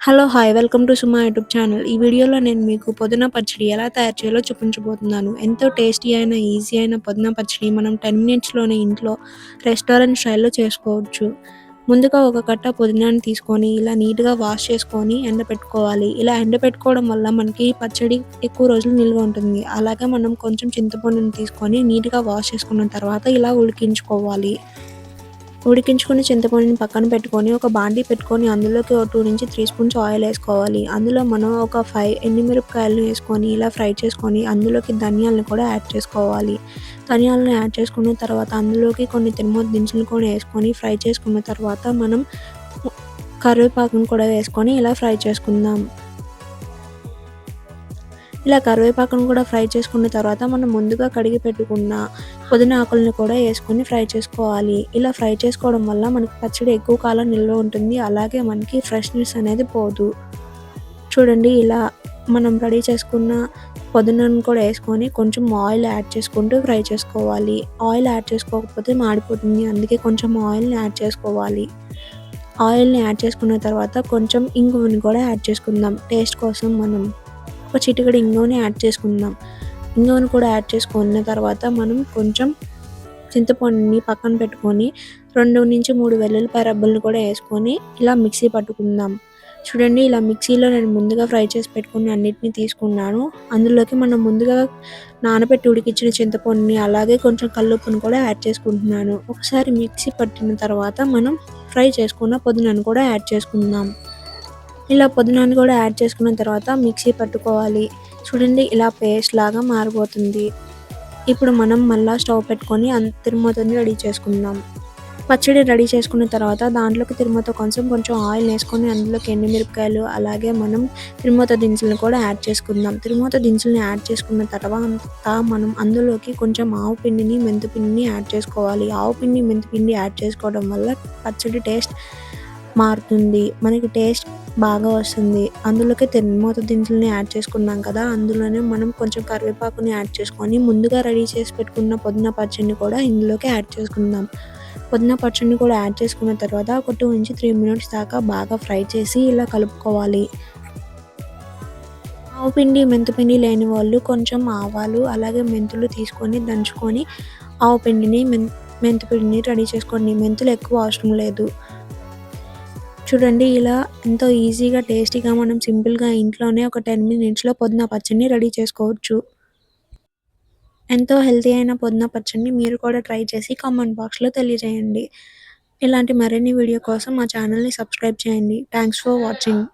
Hello hi welcome to Suma YouTube channel ఈ వీడియోలో నేను మీకు పుదీనా పచ్చడి ఎలా తయారు చేయాలో చూపించబోతున్నాను. ఎంతో టేస్టీ అయిన ఈజీ అయిన పుదీనా పచ్చడి మనం టెన్ మినిట్స్లోనే ఇంట్లో రెస్టారెంట్ స్టైల్లో చేసుకోవచ్చు. ముందుగా ఒక కట్ట పుదీనాని తీసుకొని ఇలా నీట్గా వాష్ చేసుకొని ఎండపెట్టుకోవాలి ఇలా ఎండపెట్టుకోవడం వల్ల మనకి పచ్చడి ఎక్కువ రోజులు నిల్వ ఉంటుంది. అలాగే మనం కొంచెం చింతపండుని తీసుకొని నీట్గా వాష్ చేసుకున్న తర్వాత ఇలా ఉడికించుకోవాలి. ఉడికించుకుని చింతపండుని పక్కన పెట్టుకొని ఒక బాండీ పెట్టుకొని అందులోకి ఒక టూ నుంచి త్రీ స్పూన్స్ ఆయిల్ వేసుకోవాలి. అందులో మనం ఒక ఫైవ్ ఎండుమిరపకాయలను వేసుకొని ఇలా ఫ్రై చేసుకొని అందులోకి ధనియాలను కూడా యాడ్ చేసుకోవాలి. ధనియాలను యాడ్ చేసుకున్న తర్వాత అందులోకి కొన్ని తిరుమత దినుసులు కూడా వేసుకొని ఫ్రై చేసుకున్న తర్వాత మనం కరివేపాకును కూడా వేసుకొని ఇలా ఫ్రై చేసుకుందాం. ఇలా కరివేపాకును కూడా ఫ్రై చేసుకున్న తర్వాత మనం ముందుగా కడిగి పెట్టుకున్న పుదీనా ఆకులను కూడా వేసుకొని ఫ్రై చేసుకోవాలి. ఇలా ఫ్రై చేసుకోవడం వల్ల మనకి పచ్చడి ఎక్కువ కాలం నిల్వ ఉంటుంది. అలాగే మనకి ఫ్రెష్నెస్ అనేది పోదు. చూడండి ఇలా మనం రెడీ చేసుకున్న పుదీనాను కూడా వేసుకొని కొంచెం ఆయిల్ యాడ్ చేసుకుంటూ ఫ్రై చేసుకోవాలి. ఆయిల్ యాడ్ చేసుకోకపోతే మాడిపోతుంది. అందుకే కొంచెం ఆయిల్ని యాడ్ చేసుకోవాలి. ఆయిల్ని యాడ్ చేసుకున్న తర్వాత కొంచెం ఇంగువని కూడా యాడ్ చేసుకుందాం. టేస్ట్ కోసం మనం ఒక చిటికడి ఇంగువని యాడ్ చేసుకుందాం. ఇంగువని కూడా యాడ్ చేసుకున్న తర్వాత మనం కొంచెం చింతపండుని పక్కన పెట్టుకొని రెండు నుంచి మూడు వెల్లుల్లిపాయ రబ్బల్ని కూడా వేసుకొని ఇలా మిక్సీ పట్టుకుందాం. చూడండి ఇలా మిక్సీలో నేను ముందుగా ఫ్రై చేసి పెట్టుకుని అన్నిటిని తీసుకున్నాను. అందులోకి మనం ముందుగా నానబెట్టి ఉడికించిన చింతపండుని అలాగే కొంచెం కల్లుప్పును కూడా యాడ్ చేసుకుంటున్నాను. ఒకసారి మిక్సీ పట్టిన తర్వాత మనం ఫ్రై చేసుకున్న పుదీనాను కూడా యాడ్ చేసుకుందాం. ఇలా పొద్దునాన్ని కూడా యాడ్ చేసుకున్న తర్వాత మిక్సీ పట్టుకోవాలి. చూడండి ఇలా పేస్ట్ లాగా మారిపోతుంది. ఇప్పుడు మనం మళ్ళీ స్టవ్ పెట్టుకొని తిరుమతని రెడీ చేసుకుందాం. పచ్చడి రెడీ చేసుకున్న తర్వాత దాంట్లోకి తిరుమత కొంచెం కొంచెం ఆయిల్ వేసుకొని అందులోకి ఎండుమిరపకాయలు అలాగే మనం తిరుమత దినుసులను కూడా యాడ్ చేసుకుందాం. తిరుమత దినుసులను యాడ్ చేసుకున్న తర్వాత మనం అందులోకి కొంచెం ఆవు పిండిని మెంతిపిండిని యాడ్ చేసుకోవాలి. ఆవు పిండి మెంతిపిండి యాడ్ చేసుకోవడం వల్ల పచ్చడి టేస్ట్ మారుతుంది. మనకి టేస్ట్ బాగా వస్తుంది. అందులోకి తిరుమత దినుసులని యాడ్ చేసుకున్నాం కదా అందులోనే మనం కొంచెం కరివేపాకుని యాడ్ చేసుకొని ముందుగా రెడీ చేసి పెట్టుకున్న పుదీనా పచ్చడిని కూడా ఇందులోకి యాడ్ చేసుకుందాం. పుదీనా పచ్చడిని కూడా యాడ్ చేసుకున్న తర్వాత ఒక టూ నుంచి త్రీ మినిట్స్ దాకా బాగా ఫ్రై చేసి ఇలా కలుపుకోవాలి. ఆవు పిండి మెంతిపిండి లేని వాళ్ళు కొంచెం ఆవాలు అలాగే మెంతులు తీసుకొని దంచుకొని ఆవు పిండిని మెం మెంతిపిండిని రెడీ చేసుకోండి. మెంతులు ఎక్కువ అవసరం లేదు. చూడండి ఇలా ఎంతో ఈజీగా టేస్టీగా మనం సింపుల్గా ఇంట్లోనే ఒక టెన్ మినిట్స్లో పొద్దున పచ్చడిని రెడీ చేసుకోవచ్చు. ఎంతో హెల్తీ అయిన పొద్దున పచ్చడిని మీరు కూడా ట్రై చేసి కామెంట్ బాక్స్లో తెలియజేయండి. ఇలాంటి మరిన్ని వీడియో కోసం మా ఛానల్ని సబ్స్క్రైబ్ చేయండి. Thanks for watching.